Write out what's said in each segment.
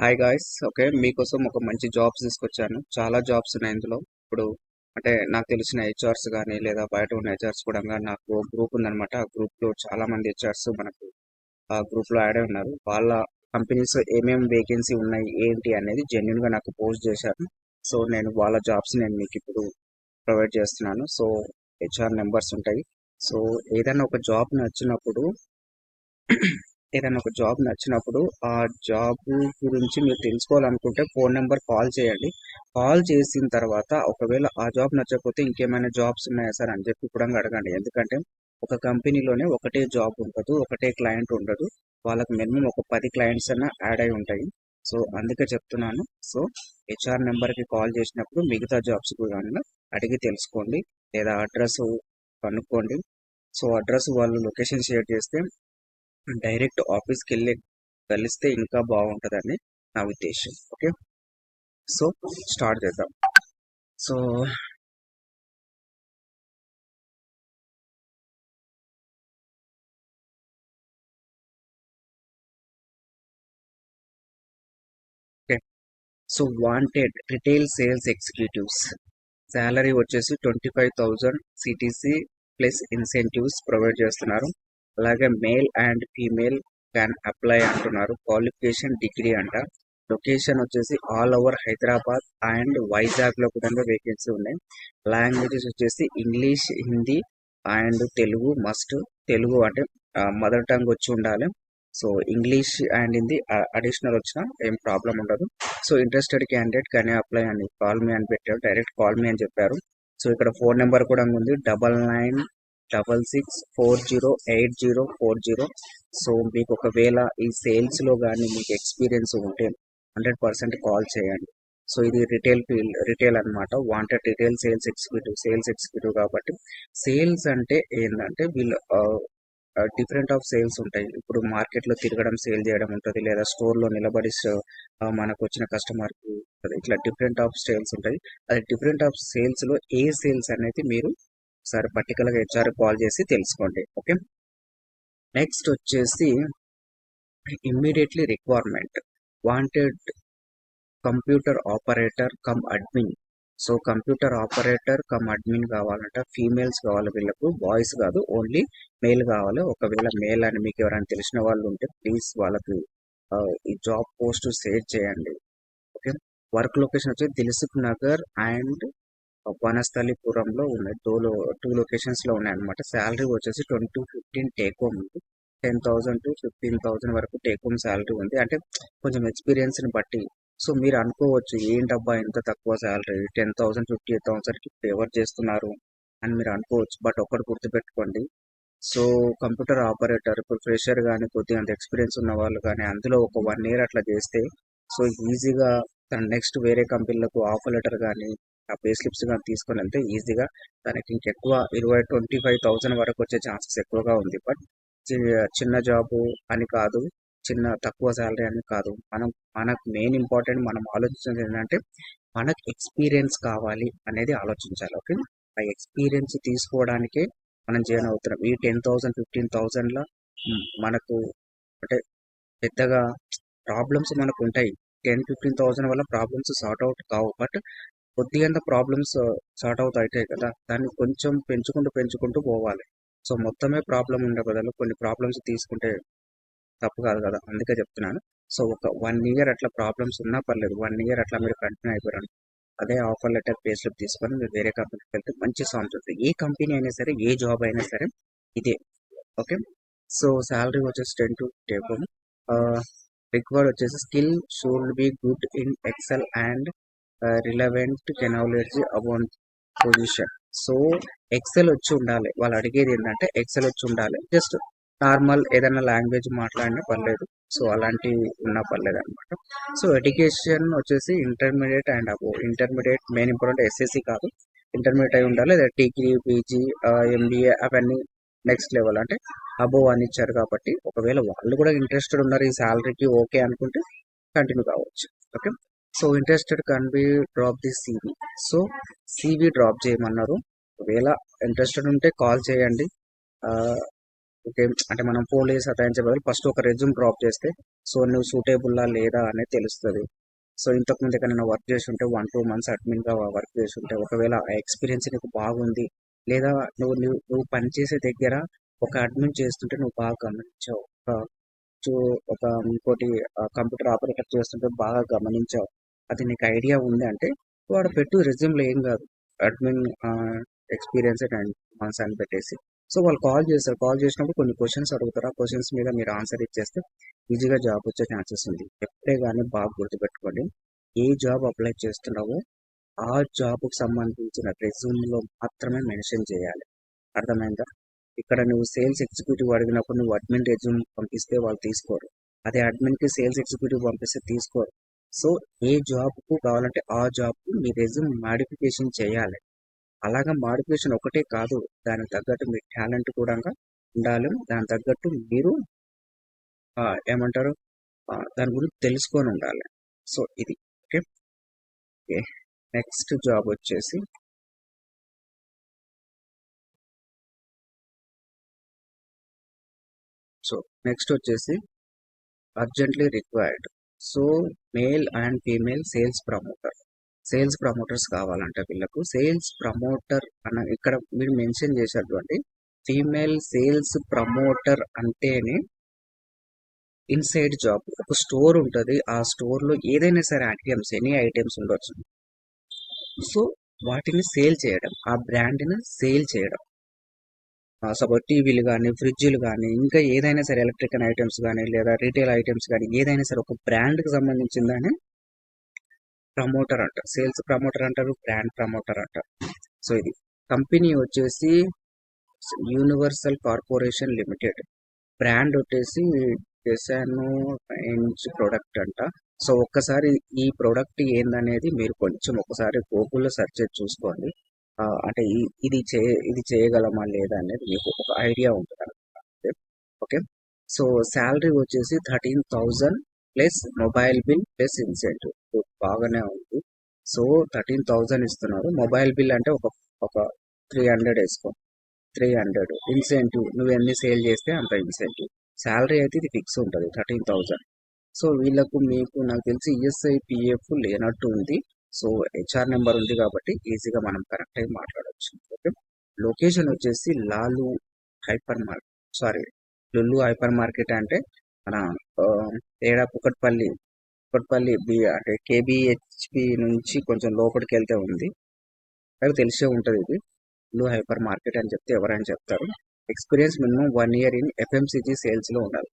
Hi guys okay మీకోసం ఒక మంచి జాబ్స్ తీసుకొచ్చాను. చాలా జాబ్స్ ఉన్నాయి ఇందులో. ఇప్పుడు అంటే నాకు తెలిసిన హెచ్ఆర్స్ కానీ లేదా బయట ఉన్న హెచ్ఆర్స్ కూడా నాకు గ్రూప్ ఉందన్నమాట. ఆ గ్రూప్లో చాలా మంది హెచ్ఆర్స్ మనకు ఆ గ్రూప్లో యాడ్ అయి ఉన్నారు. వాళ్ళ కంపెనీస్ ఏమేమి వేకెన్సీ ఉన్నాయి ఏంటి అనేది జెన్యున్గా నాకు పోస్ట్ చేశారు. సో నేను వాళ్ళ జాబ్స్ నేను మీకు ఇప్పుడు ప్రొవైడ్ చేస్తున్నాను. సో హెచ్ఆర్ నెంబర్స్ ఉంటాయి. సో ఏదైనా ఒక జాబ్ నచ్చినప్పుడు ఏదైనా ఒక జాబ్ నచ్చినప్పుడు ఆ జాబ్ గురించి మీరు తెలుసుకోవాలనుకుంటే ఫోన్ నెంబర్ కాల్ చేయండి. కాల్ చేసిన తర్వాత ఒకవేళ ఆ జాబ్ నచ్చకపోతే ఇంకేమైనా జాబ్స్ ఉన్నాయా సార్ అని చెప్పి కూడా అడగండి. ఎందుకంటే ఒక కంపెనీలోనే ఒకటే జాబ్ ఉండదు ఒకటే క్లయింట్ ఉండదు. వాళ్ళకి మినిమం ఒక పది క్లయింట్స్ అన్న యాడ్ అయి ఉంటాయి. సో అందుకే చెప్తున్నాను. సో హెచ్ఆర్ నెంబర్కి కాల్ చేసినప్పుడు మిగతా జాబ్స్ కూడా అడిగి తెలుసుకోండి. లేదా అడ్రస్ కనుక్కోండి. సో అడ్రస్ వాళ్ళు లొకేషన్ షేర్ చేస్తే డైరెక్ట్ ఆఫీస్కి వెళ్ళి కలిస్తే ఇంకా బాగుంటుందని నా ఉద్దేశం. ఓకే? సో స్టార్ట్ చేద్దాం. So so wanted retail sales executives salary వచ్చేసి twenty five thousand CTC plus incentives provide చేస్తున్నారు. అలాగే male and female can apply అంటున్నారు. క్వాలిఫికేషన్ డిగ్రీ అంట. లొకేషన్ వచ్చేసి ఆల్ ఓవర్ హైదరాబాద్ అండ్ వైజాగ్లో కూడా వేకెన్సీ ఉన్నాయి. లాంగ్వేజెస్ వచ్చేసి English Hindi and Telugu must. Telugu అంటే మదర్ టంగ్ వచ్చి ఉండాలి. So English and Hindi additional వచ్చినా ఏం ప్రాబ్లం ఉండదు. సో ఇంట్రెస్టెడ్ క్యాండిడేట్ కానీ అప్లై అని కాల్ మీ అని పెట్టారు. డైరెక్ట్ కాల్ మీ అని చెప్పారు. సో ఇక్కడ ఫోన్ నెంబర్ కూడా ఉంది. Double nine double six four zero eight zero four zero so మీకు ఒకవేళ ఈ సేల్స్లో కానీ మీకు ఎక్స్పీరియన్స్ ఉంటే హండ్రెడ్ పర్సెంట్ కాల్ చేయండి. సో ఇది రిటైల్ ఫీల్డ్ రిటైల్ అనమాట wanted retail sales executive sales executive కాబట్టి సేల్స్ అంటే ఏంటంటే వీళ్ళు డిఫరెంట్ ఆఫ్ సేల్స్ ఉంటాయి. ఇప్పుడు మార్కెట్లో తిరగడం సేల్ చేయడం ఉంటుంది. లేదా స్టోర్లో నిలబడి మనకు వచ్చిన కస్టమర్కి ఇట్లా డిఫరెంట్ ఆఫ్ సేల్స్ ఉంటాయి. అది డిఫరెంట్ ఆఫ్ సేల్స్లో ఏ సేల్స్ అనేది మీరు ఒకసారి పర్టికులర్గా హెచ్ఆర్ కాల్ చేసి తెలుసుకోండి. ఓకే నెక్స్ట్ వచ్చేసి immediately requirement wanted computer operator cum admin so computer operator cum admin కావాలంట. ఫీమేల్స్ కావాలి వీళ్ళకు బాయ్స్ కాదు ఓన్లీ మేల్ కావాలి. ఒకవేళ మేల్ అని మీకు ఎవరైనా తెలిసిన వాళ్ళు ఉంటే ప్లీజ్ వాళ్ళకి uh, ఈ జాబ్ పోస్ట్ షేర్ చేయండి. ఓకే వర్క్ లొకేషన్ వచ్చి దిల్సుఖ్ నగర్ అండ్ వనస్థలిపురంలో ఉన్నాయి. టూ లో టూ లొకేషన్స్లో ఉన్నాయి అనమాట శాలరీ వచ్చేసి twenty to fifteen take home ఉంది. Ten thousand to fifteen thousand వరకు టేక్ హోమ్ శాలరీ ఉంది. అంటే కొంచెం ఎక్స్పీరియన్స్ని బట్టి. సో మీరు అనుకోవచ్చు ఏంటబ్బా ఎంత తక్కువ శాలరీ? టెన్ థౌసండ్ ఫిఫ్టీ థౌసండ్కి ఫేవర్ చేస్తున్నారు అని మీరు అనుకోవచ్చు బట్ ఒకటి గుర్తుపెట్టుకోండి. సో కంప్యూటర్ ఆపరేటర్ ఇప్పుడు ఫ్రెషర్ కానీ కొద్దిగా అంత ఎక్స్పీరియన్స్ ఉన్న వాళ్ళు కానీ అందులో ఒక వన్ ఇయర్ అట్లా చేస్తే సో ఈజీగా తన నెక్స్ట్ వేరే కంపెనీలకు ఆఫర్ లెటర్ కానీ ఆ పే స్లిప్స్ కానీ తీసుకొని వెళ్తే ఈజీగా దానికి ఇంకెక్కువ ఇరవై ట్వంటీ ఫైవ్ థౌసండ్ వరకు వచ్చే ఛాన్సెస్ ఎక్కువగా ఉంది. బట్ చిన్న జాబు అని కాదు చిన్న తక్కువ శాలరీ అని కాదు. మనం మనకు మెయిన్ ఇంపార్టెంట్ మనం ఆలోచించేది ఏంటంటే మనకు ఎక్స్పీరియన్స్ కావాలి అనేది ఆలోచించాలి ఓకే? ఆ ఎక్స్పీరియన్స్ తీసుకోవడానికే మనం జాయిన్ అవుతున్నాం. ఈ టెన్ థౌసండ్ ఫిఫ్టీన్ థౌసండ్లో మనకు అంటే పెద్దగా ప్రాబ్లమ్స్ మనకు ఉంటాయి. టెన్ ఫిఫ్టీన్ థౌసండ్ వల్ల ప్రాబ్లమ్స్ సార్ట్ అవుట్ కావు. బట్ కొద్దిగా ప్రాబ్లమ్స్ సార్ట్ అవుట్ అవుతాయి కదా. దాన్ని కొంచెం పెంచుకుంటూ పెంచుకుంటూ పోవాలి. సో మొత్తమే ప్రాబ్లం ఉండే బదులు కొన్ని ప్రాబ్లమ్స్ తీసుకుంటే తప్పు కాదు కదా. అందుకే చెప్తున్నాను. సో ఒక వన్ ఇయర్ అట్లా ప్రాబ్లమ్స్ ఉన్నా పర్లేదు. వన్ ఇయర్ అట్లా మీరు కంటిన్యూ అయిపోయారు. అదే ఆఫర్ లెటర్ పే స్లిప్ తీసుకొని మీరు వేరే కంపెనీకి వెళ్తే మంచి సాంగ్స్ ఉంటుంది. ఏ కంపెనీ అయినా సరే ఏ జాబ్ అయినా సరే ఇదే. ఓకే? సో శాలరీ వచ్చేసి టెన్ టు టేక్ రిక్వైర్డ్ వచ్చేసి skill should be good in Excel and relevant technology about position so Excel వచ్చి ఉండాలి. వాళ్ళు అడిగేది ఏంటంటే ఎక్సెల్ వచ్చి ఉండాలి. జస్ట్ నార్మల్ ఏదైనా లాంగ్వేజ్ మాట్లాడినా పర్లేదు. సో అలాంటివి ఉన్నా పర్లేదు అనమాట సో ఎడ్యుకేషన్ వచ్చేసి intermediate and above intermediate main important SSC కాదు. ఇంటర్మీడియట్ అయి ఉండాలి. లేదా డిగ్రీ పీజీ ఎంబీఏ అవన్నీ నెక్స్ట్ లెవెల్ అంటే అబోవ్ అని ఇచ్చారు కాబట్టి ఒకవేళ వాళ్ళు కూడా ఇంట్రెస్టెడ్ ఉన్నారు ఈ శాలరీకి ఓకే అనుకుంటే కంటిన్యూ కావచ్చు. Okay so interested can be drop the CV so CV drop చేయమన్నారు. ఒకవేళ ఇంట్రెస్టెడ్ ఉంటే కాల్ చేయండి. ఓకే అంటే మనం పోలీస్ చేసి బదులు ఫస్ట్ ఒక రెజ్యూమ్ డ్రాప్ చేస్తే సో నువ్వు సూటేబుల్లా లేదా అనేది తెలుస్తుంది. సో ఇంతకు ముందు ఎక్కడైనా వర్క్ చేసి ఉంటే వన్ టూ మంత్స్ అడ్మిన్గా వర్క్ చేసి ఉంటే ఒకవేళ ఆ ఎక్స్పీరియన్స్ నీకు బాగుంది లేదా నువ్వు నువ్వు నువ్వు పనిచేసే దగ్గర ఒక అడ్మిన్ చేస్తుంటే నువ్వు బాగా గమనించావు. ఒక ఇంకోటి కంప్యూటర్ ఆపరేటర్ చేస్తుంటే బాగా గమనించావు. అది నీకు ఐడియా ఉంది అంటే వాడు పెట్టు రెజ్యూమ్లో ఏం కాదు. అడ్మిన్ ఎక్స్పీరియన్స్ అండ్ మంత్స్ అని పెట్టేసి. సో వాళ్ళు కాల్ చేస్తారు. కాల్ చేసినప్పుడు కొన్ని క్వశ్చన్స్ అడుగుతారు. ఆ క్వశ్చన్స్ మీద మీరు ఆన్సర్ ఇచ్చేస్తే ఈజీగా జాబ్ వచ్చే ఛాన్సెస్ ఉంది. ఎప్పుడే కానీ బాగా గుర్తుపెట్టుకోండి. ఏ జాబ్ అప్లై చేస్తున్నావో ఆ జాబ్కి సంబంధించిన రెజ్యూమ్లో మాత్రమే మెన్షన్ చేయాలి. అర్థమైందా? ఇక్కడ నువ్వు సేల్స్ ఎగ్జిక్యూటివ్ అడిగినప్పుడు నువ్వు అడ్మిన్ రెజ్యూమ్ పంపిస్తే వాళ్ళు తీసుకోరు. అదే అడ్మిన్కి సేల్స్ ఎగ్జిక్యూటివ్ పంపిస్తే తీసుకోరు. సో ఏ జాబ్కు కావాలంటే ఆ జాబ్కు మీ రెజ్యూమ్ మాడిఫికేషన్ చేయాలి. అలాగా మాడిఫికేషన్ ఒకటే కాదు దానికి తగ్గట్టు మీ టాలెంట్ కూడా ఉండాలి. దానికి తగ్గట్టు మీరు ఏమంటారు? దాని గురించి తెలుసుకొని ఉండాలి. సో ఇది ఓకే? ఓకే నెక్స్ట్ జాబ్ వచ్చేసి సో నెక్స్ట్ వచ్చేసి urgently required. So male and female sales promoter. Sales promoters కావాలంట వీళ్ళకు. సేల్స్ ప్రమోటర్ అన్న ఇక్కడ మీరు మెన్షన్ చేసినటువంటి ఫీమేల్ సేల్స్ ప్రమోటర్ అంటేనే ఇన్సైడ్ జాబ్. ఒక స్టోర్ ఉంటుంది. ఆ స్టోర్లో ఏదైనా సరే ఐటమ్స్ ఎనీ ఐటమ్స్ ఉండొచ్చు. సో వాటిని సేల్ చేయడం. ఆ బ్రాండ్ని సేల్ చేయడం. సపోజ్ టీవీలు కానీ ఫ్రిడ్జ్లు కానీ ఇంకా ఏదైనా సరే ఎలక్ట్రికల్ ఐటమ్స్ కానీ లేదా రీటైల్ ఐటమ్స్ కానీ ఏదైనా సరే ఒక బ్రాండ్కి సంబంధించిందని ప్రమోటర్ అంటారు సేల్స్ ప్రమోటర్ అంటారు బ్రాండ్ ప్రమోటర్ అంటారు సో ఇది కంపెనీ వచ్చేసి యూనివర్సల్ కార్పొరేషన్ లిమిటెడ్ బ్రాండ్ వచ్చేసి చేశాను రేంజ్ ప్రోడక్ట్ అంట. సో ఒక్కసారి ఈ ప్రోడక్ట్ ఏందనేది మీరు కొంచెం ఒకసారి గూగుల్లో సెర్చ్ చేసి చూసుకోండి. అంటే ఇది చే ఇది చేయగలమా లేదా అనేది మీకు ఒక ఐడియా ఉంటుంది అనమాట ఓకే? సో శాలరీ వచ్చేసి thirteen thousand plus mobile bill plus incentive. బాగానే ఉంది. సో థర్టీన్ థౌజండ్ ఇస్తున్నారు. మొబైల్ బిల్ అంటే ఒక ఒక త్రీ హండ్రెడ్ వేసుకో. Three hundred. ఇన్సెంటివ్. నువ్వు ఎన్ని సేల్ చేస్తే అంత ఇన్సెంటివ్. శాలరీ అయితే ఇది ఫిక్స్ ఉంటుంది థర్టీన్ థౌజండ్. సో వీళ్ళకు మీకు నాకు తెలిసి ఈఎస్ఐ పిఎఫ్ లేనట్టు ఉంది. సో హెచ్ఆర్ నెంబర్ ఉంది కాబట్టి ఈజీగా మనం కరెక్ట్ అయ్యి మాట్లాడవచ్చు ఓకే లొకేషన్ వచ్చేసి Lulu hypermarket sorry Lulu hypermarket అంటే మన ఏడా కుకట్పల్లి కుకట్పల్లి బి అంటే కేబిహెచ్పి నుంచి కొంచెం లోపలికి వెళ్తే ఉంది. నాకు తెలిసే ఉంటుంది ఇది. లుల్లు హైపర్ మార్కెట్ అని చెప్తే ఎవరైనా చెప్తారు. Experience minimum one year in FMCG సేల్స్లో ఉండాలి.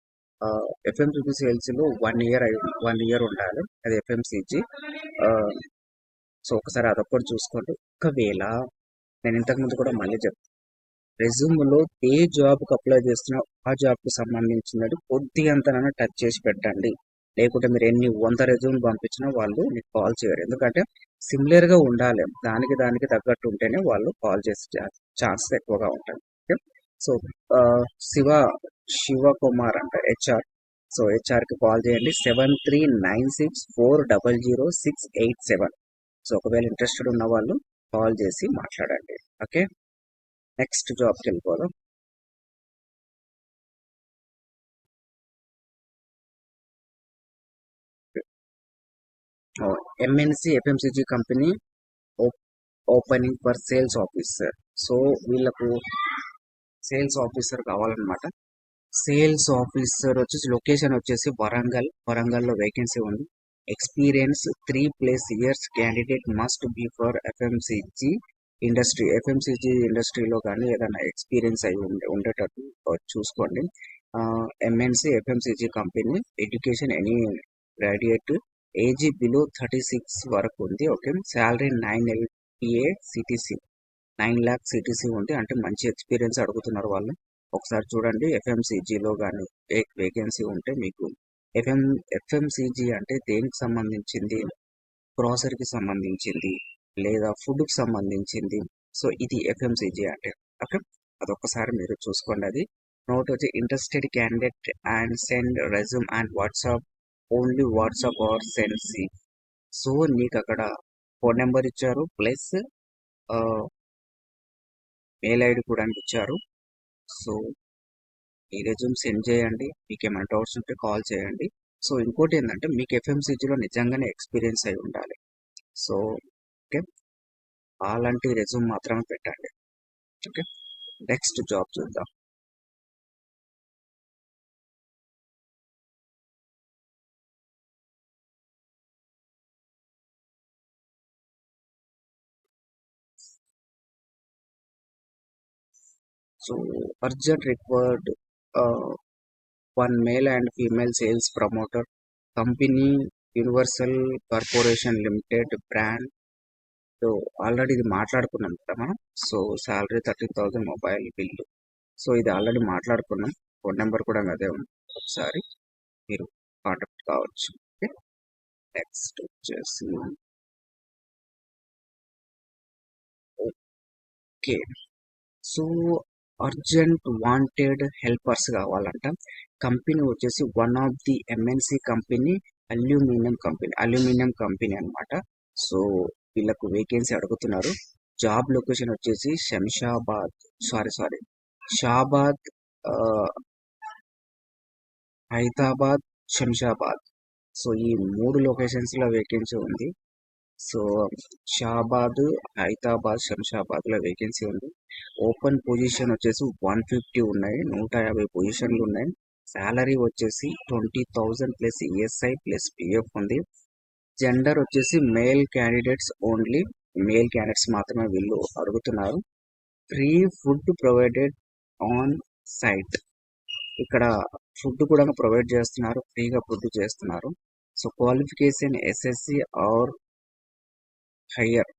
ఎఫ్ఎంసీజీ సేల్స్లో వన్ ఇయర్ వన్ ఇయర్ ఉండాలి. అది ఎఫ్ఎంసీజీ సో ఒకసారి అదొక్కటి చూసుకోండి. ఒకవేళ నేను ఇంతకు ముందు కూడా మళ్ళీ చెప్తాను రెజ్యూమ్లో ఏ జాబ్కి అప్లై చేస్తున్నా ఆ జాబ్కి సంబంధించినది కొద్దిగా అంతనైనా టచ్ చేసి పెట్టండి. లేకుంటే మీరు ఎన్ని వంద రెజ్యూమ్ పంపించినా వాళ్ళు మీకు కాల్ చేయరు. ఎందుకంటే సిమిలర్గా ఉండాలి. దానికి దానికి తగ్గట్టు ఉంటేనే వాళ్ళు కాల్ చేసే ఛాన్సెస్ ఎక్కువగా ఉంటాయి. ఓకే? సో ఆ, శివ శివ కుమార్ అంట హెచ్ఆర్. సో హెచ్ఆర్కి కాల్ చేయండి. Seven three nine six four double zero six eight seven. So ఒకవేళ ఇంట్రెస్టెడ్ ఉన్న వాళ్ళు కాల్ చేసి మాట్లాడండి. ఓకే నెక్స్ట్ జాబ్కి వెళ్ళిపోదాం. MNC FMCG company opening for sales officer so వీళ్ళకు సేల్స్ ఆఫీసర్ కావాలన్నమాట. సేల్స్ ఆఫీసర్ వచ్చేసి లొకేషన్ వచ్చేసి వరంగల్ వరంగల్లో వేకెన్సీ ఉంది. Experience three plus years candidate must be for FMCG industry. FMCG ఇండస్ట్రీలో కానీ ఏదైనా ఎక్స్పీరియన్స్ అయి ఉండే ఉండేటట్టు చూసుకోండి. MNC FMCG company education any graduate age below thirty six వరకు ఉంది. Okay. Salary nine LPA CTC nine lakh CTC ఉంది. అంటే మంచి ఎక్స్పీరియన్స్ అడుగుతున్నారు వాళ్ళు. ఒకసారి చూడండి ఎఫ్ఎంసీజీలో కానీ వేకెన్సీ ఉంటే మీకు ఎఫ్ఎం ఎఫ్ఎంసీజీ అంటే దేనికి సంబంధించింది? గ్రాసరీకి సంబంధించింది లేదా ఫుడ్కి సంబంధించింది? సో ఇది ఎఫ్ఎంసీజీ అంటే. ఓకే అదొకసారి మీరు చూసుకోండి అది. నోట్ వచ్చి interested candidate and send resume and WhatsApp only WhatsApp or send C so నీకు అక్కడ ఫోన్ నెంబర్ ఇచ్చారు ప్లస్ మెయిల్ ఐడి కూడా ఇచ్చారు సో ఈ రెజ్యూమ్ సెండ్ చేయండి మీకు ఏమైనా డౌట్స్ ఉంటే కాల్ చేయండి. సో ఇంకోటి ఏంటంటే మీకు ఎఫ్ఎంసీజీలో నిజంగానే ఎక్స్పీరియన్స్ అయి ఉండాలి. So okay? అలాంటి రెజ్యూమ్ మాత్రమే పెట్టండి. ఓకే? నెక్స్ట్ జాబ్ చూద్దాం. So urgent required one male and female sales promoter company Universal Corporation Limited brand so already ఇది మాట్లాడుకున్నాం కదా మనం. So salary thirteen thousand mobile bill so ఇది ఆల్రెడీ మాట్లాడుకున్నాం. ఫోన్ నెంబర్ కూడా అదే ఉంది. ఒకసారి మీరు కాంటాక్ట్ కావచ్చు. ఓకే నెక్స్ట్ వచ్చేసి okay so urgent wanted helpers కావాలంట. కంపెనీ వచ్చేసి one of the MNC company aluminium company aluminium company అన్నమాట. సో వీళ్ళకు వేకెన్సీ అడుగుతున్నారు. జాబ్ లొకేషన్ వచ్చేసి శంషాబాద్ సారీ సారీ షాబాద్ ఆ, హైదరాబాద్ శంషాబాద్. సో ఈ మూడు లొకేషన్స్లో వేకెన్సీ ఉంది. సో షాబాద్ హైదరాబాద్ శంషాబాద్లో వేకెన్సీ ఉంది. ఓపెన్ పొజిషన్ వచ్చేసి వన్ ఫిఫ్టీ ఉన్నాయి. నూట యాభై పొజిషన్లు ఉన్నాయి. శాలరీ వచ్చేసి twenty thousand plus ESI plus PF ఉంది. జెండర్ వచ్చేసి male candidates only. Male candidates మాత్రమే వీళ్ళు అడుగుతున్నారు. Free food provided on site. ఇక్కడ ఫుడ్ కూడా ప్రొవైడ్ చేస్తున్నారు. ఫ్రీగా ఫుడ్ చేస్తున్నారు. So qualification SSC or higher.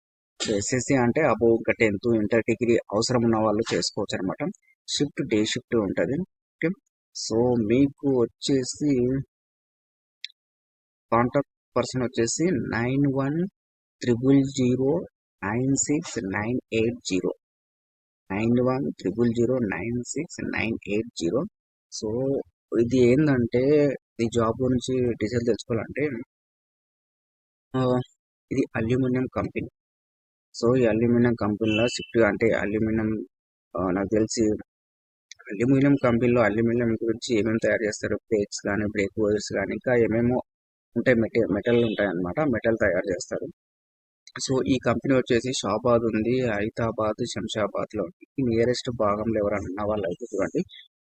SSC అంటే అబో ఇంకా టెన్త్ ఇంటర్ డిగ్రీ అవసరం ఉన్న వాళ్ళు చేసుకోవచ్చు అనమాట షిఫ్ట్ డే షిఫ్ట్ ఉంటుంది. ఓకే. సో మీకు వచ్చేసి కాంటాక్ట్ పర్సన్ వచ్చేసి nine one triple zero nine six nine eight zero. Nine one triple zero nine six nine eight zero. So ఇది ఏంటంటే ఈ జాబ్ గురించి డీటెయిల్ తెలుసుకోవాలంటే ఆ, ఇది అల్యూమినియం కంపెనీ. సో ఈ అల్యూమినియం కంపెనీలో షిఫ్ట్ అంటే అల్యూమినియం ఆ, నాకు తెలిసి అల్యూమినియం కంపెనీలో అల్యూమినియం గురించి ఏమేమి తయారు చేస్తారు? బ్రేక్స్ కానీ బ్రేక్ వైర్స్ కానీ ఇంకా ఏమేమో ఉంటాయి. మెటీ మెటల్ ఉంటాయి అన్నమాట మెటల్ తయారు చేస్తారు. సో ఈ కంపెనీ వచ్చేసి షాబాద్ ఉంది. హైదరాబాద్ శంషాబాద్లో ఉంది నియరెస్ట్ భాగంలో ఎవరైనా ఉన్న వాళ్ళు అయితే చూడండి.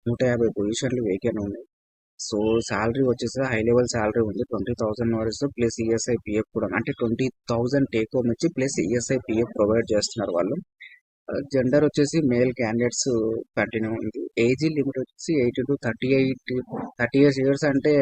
నూట యాభై పొజిషన్లు వేకెన్ ఉన్నాయి. సో శాలరీ వచ్చేసి హై లెవెల్ శాలరీ ఉంది. ట్వంటీ థౌసండ్ వరకు ప్లస్ ఈఎస్ఐ పిఎఫ్ కూడా అంటే ట్వంటీ థౌసండ్ టేక్ హోమ్ ఇచ్చి ప్లస్ ఈఎస్ఐ పిఎఫ్ ప్రొవైడ్ చేస్తున్నారు వాళ్ళు. జెండర్ వచ్చేసి మేల్ క్యాండిడేట్స్ కంటిన్యూ ఉంది. ఏజ్ లిమిట్ వచ్చేసి eighty to thirty eight thirty years years అంటే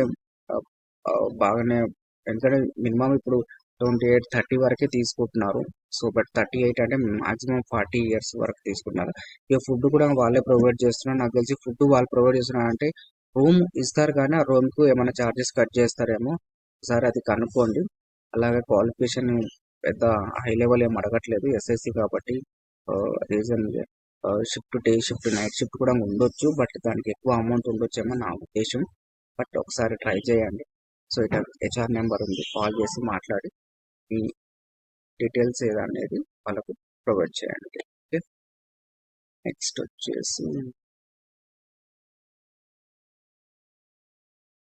బాగానే ఎందుకంటే మినిమం ఇప్పుడు ట్వంటీ ఎయిట్ థర్టీ వరకే తీసుకుంటున్నారు. సో బట్ థర్టీ ఎయిట్ అంటే మాక్సిమం ఫార్టీ ఇయర్స్ వరకు తీసుకుంటున్నారు. ఇక ఫుడ్ కూడా వాళ్ళే ప్రొవైడ్ చేస్తున్నారు. నాకు తెలిసి ఫుడ్ వాళ్ళు ప్రొవైడ్ చేస్తున్నారు అంటే రూమ్ ఇస్తారు కానీ ఆ రూమ్కు ఏమైనా చార్జెస్ కట్ చేస్తారేమో ఒకసారి అది కనుక్కోండి. అలాగే క్వాలిఫికేషన్ పెద్ద హై లెవెల్ ఏం అడగట్లేదు ఎస్ఎస్సి కాబట్టి reason shift day shift night shift కూడా ఉండొచ్చు బట్ దానికి ఎక్కువ అమౌంట్ ఉండొచ్చేమో నా ఉద్దేశం. బట్ ఒకసారి ట్రై చేయండి. సో ఇట హెచ్ఆర్ నెంబర్ ఉంది కాల్ చేసి మాట్లాడి. మీ డీటెయిల్స్ ఏదనేది వాళ్ళకు ప్రొవైడ్ చేయండి. ఓకే? నెక్స్ట్ వచ్చేసి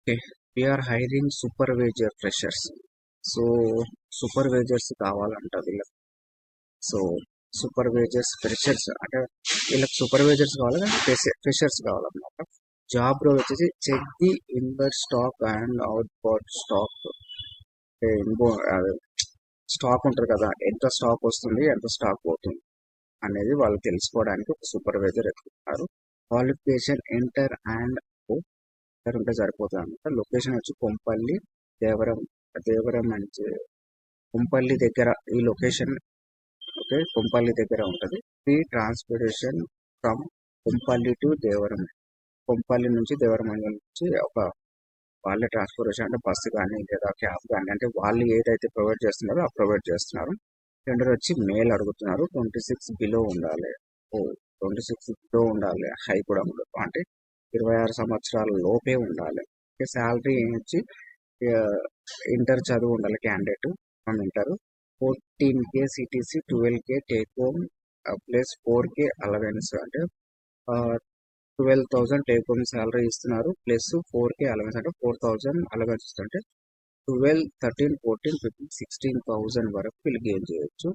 okay we are hiring supervisor freshers so supervisors కావాలంట వీళ్ళకి. సో సూపర్వైజర్స్ ఫ్రెషర్స్ అంటే వీళ్ళకి సూపర్వైజర్స్ కావాలి? ఫ్రెషర్స్ కావాలన్నమాట. జాబ్ రోల్ వచ్చేసి check the inward stock and outbound stock inbound stock ఉంటుంది కదా ఎంత స్టాక్ వస్తుంది ఎంత స్టాక్ పోతుంది అనేది వాళ్ళు తెలుసుకోవడానికి ఒక సూపర్వైజర్ ఎత్తుకుంటారు. క్వాలిఫికేషన్ ఇంటర్ అండ్ ఉంటే సరిపోతుంది అనమాట లొకేషన్ వచ్చి కొంపల్లి దేవరం దేవరం నుంచి కొంపల్లి దగ్గర ఈ లొకేషన్ ఓకే కొంపల్లి దగ్గర ఉంటుంది. Free transportation from Kompally to Devaram. Kompally నుంచి దేవరం నుంచి ఒక వాళ్ళే ట్రాన్స్పోర్టేషన్ అంటే బస్సు కానీ లేదా క్యాబ్ కానీ అంటే వాళ్ళు ఏదైతే ప్రొవైడ్ చేస్తున్నారో ఆ ప్రొవైడ్ చేస్తున్నారు. టెండర్ వచ్చి మేల్ అడుగుతున్నారు. ట్వంటీ సిక్స్ బిలో ఉండాలి. ఓ ట్వంటీ సిక్స్ బిలో ఉండాలి. హై కూడా ఉండదు అంటే ఇరవై ఆరు సంవత్సరాల లోపే ఉండాలి. శాలరీ వచ్చి ఇంటర్ చదువు ఉండాలి క్యాండిడేట్ అని ఉంటారు fourteen K CTC twelve K take home plus four K allowance అంటే twelve thousand take home salary ఇస్తున్నారు ప్లస్ ఫోర్ కే అలవెన్స్ అంటే ఫోర్ థౌసండ్ అలవెన్స్ ఇస్తుంటే twelve thirteen fourteen fifteen sixteen thousand వరకు వీళ్ళు గెయిన్ చేయొచ్చు.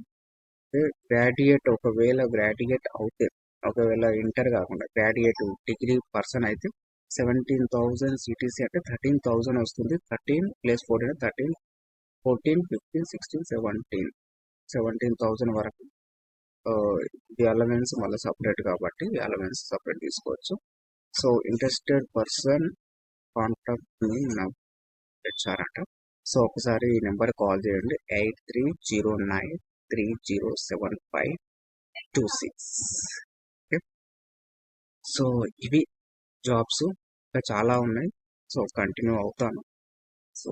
Graduate ఒకవేళ graduate అవుతే ఒకవేళ ఇంటర్ కాకుండా గ్రాడ్యుయేట్ డిగ్రీ పర్సన్ అయితే సెవెంటీన్ థౌసండ్ సిటీసీ అంటే థర్టీన్ థౌసండ్ వస్తుంది. Thirteen plus fourteen thirteen fourteen fifteen sixteen seventeen seventeen thousand వరకు. ఈ అలవెన్స్ మళ్ళీ సపరేట్ కాబట్టి అలవెన్స్ సపరేట్ తీసుకోవచ్చు. సో ఇంట్రెస్టెడ్ పర్సన్ కాంటాక్ట్ని మీ తెచ్చారంట సో ఒకసారి ఈ నెంబర్ కాల్ చేయండి. Eight three zero nine three zero seven five two six. So ఇవి జాబ్స్ ఇంకా చాలా ఉన్నాయి. సో కంటిన్యూ అవుతాను. సో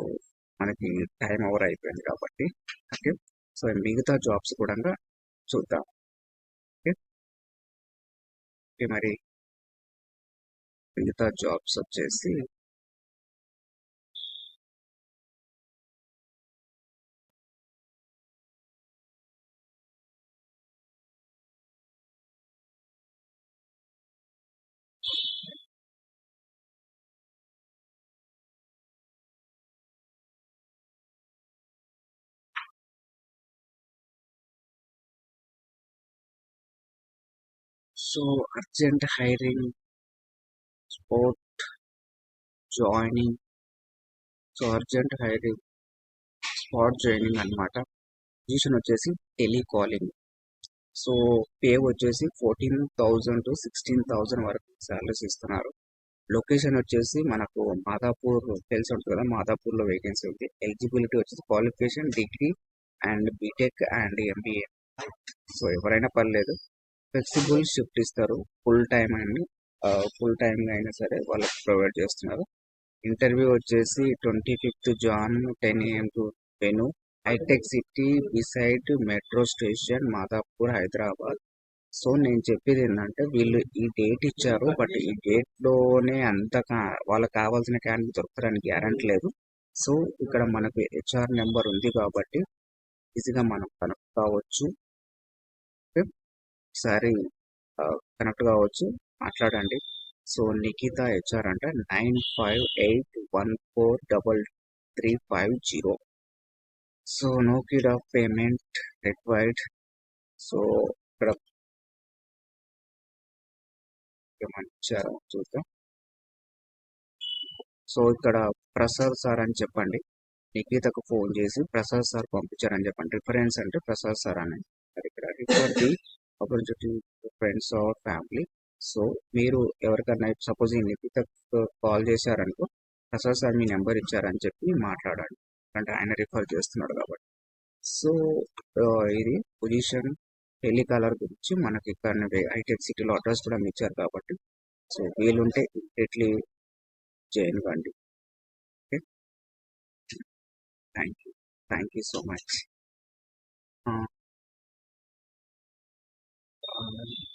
మనకి టైం ఓవర్ అయిపోయింది కాబట్టి. ఓకే. సో మిగతా జాబ్స్ కూడా చూద్దాం. ఓకే. ఓకే మరి. మిగతా జాబ్స్ వచ్చేసి so urgent hiring sport joining so urgent hiring spot joining అనమాట పొజిషన్ వచ్చేసి టెలికాలింగ్ సో పే వచ్చేసి fourteen thousand to sixteen thousand వరకు శాలరీస్ ఇస్తున్నారు. లొకేషన్ వచ్చేసి మనకు మాదాపూర్ తెలిసి ఉంటుంది కదా మాదాపూర్లో వేకెన్సీ ఉంది. ఎలిజిబిలిటీ వచ్చేసి qualification degree and BTech and MBA so ఎవరైనా పర్లేదు ఫ్లెక్సిబుల్ షిఫ్ట్ ఇస్తారు. ఫుల్ టైం అండి ఫుల్ టైం అయినా సరే వాళ్ళకి ప్రొవైడ్ చేస్తున్నారు. ఇంటర్వ్యూ వచ్చేసి twenty fifth Jan ten AM to venue hitech City beside metro station Madhapur Hyderabad so నేను చెప్పేది ఏంటంటే వీళ్ళు ఈ డేట్ ఇచ్చారు బట్ ఈ డేట్లోనే అంత వాళ్ళకి కావాల్సిన క్యాండిడేట్ దొరుకుతారని గ్యారంటీ లేదు. సో ఇక్కడ మనకు హెచ్ఆర్ నెంబర్ ఉంది కాబట్టి ఈజీగా మనం కనుక్కోవచ్చు. కావచ్చు ఒకసారి కనెక్ట్ కావచ్చు. మాట్లాడండి. సో నిఖిత హెచ్ఆర్ అంటే nine five eight one four double three five zero. So no kind of payment required. So ఇక్కడ ఏమని ఇచ్చారో? చూద్దాం. సో ఇక్కడ ప్రసాద్ సార్ అని చెప్పండి. నిఖితకు ఫోన్ చేసి ప్రసాద్ సార్ పంపించారని చెప్పండి. రిఫరెన్స్ అంటే ప్రసాద్ సార్ అని. ఇక్కడ refer the opportunity friends or family so మీరు ఎవరికన్నా సపోజ్ ఈ నిఖిత కాల్ చేశారనుకో ప్రసాద్ సార్ మీ నెంబర్ ఇచ్చారని చెప్పి మాట్లాడండి. అంటే ఆయన రిఫర్ చేస్తున్నాడు కాబట్టి. సో ఇది పొజిషన్ టెలికాలర్ గురించి మనకి ఇక్కడ హైటెక్ సిటీలో అడ్రస్ కూడా ఇచ్చారు కాబట్టి. సో వీలుంటే ఇమ్మీడియట్లీ జాయిన్ కండి. Okay thank you thank you so much eyes